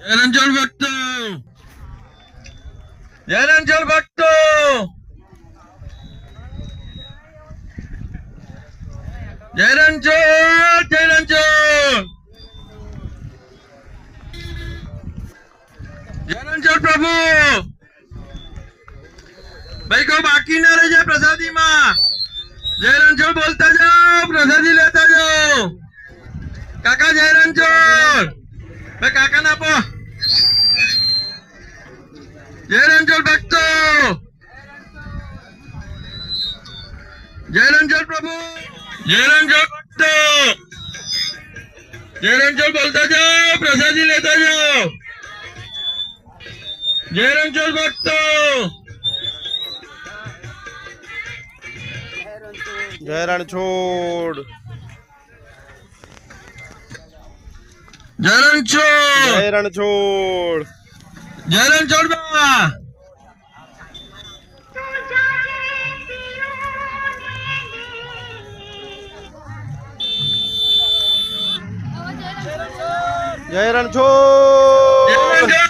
जयरंजन भक्त। जयरंजन भक्त। जयरंजन जयरंजन। जयरंजन प्रभु। भाई को बाकी ना रह जाए बोलता जाओ प्रसादी लेता जाओ। काका जय रंजोल मैं काका ना पो। जय रंजो भक्त। जय रंजोल प्रभु। जय रंजोल भक्त। जय रंजोल बोलता जाओ प्रसादी लेता जाओ। जय रंजोल भक्तो। જય રણછોડ જય રણછોડ જય રણછોડ જય રણછોડ બા જય રણછોડ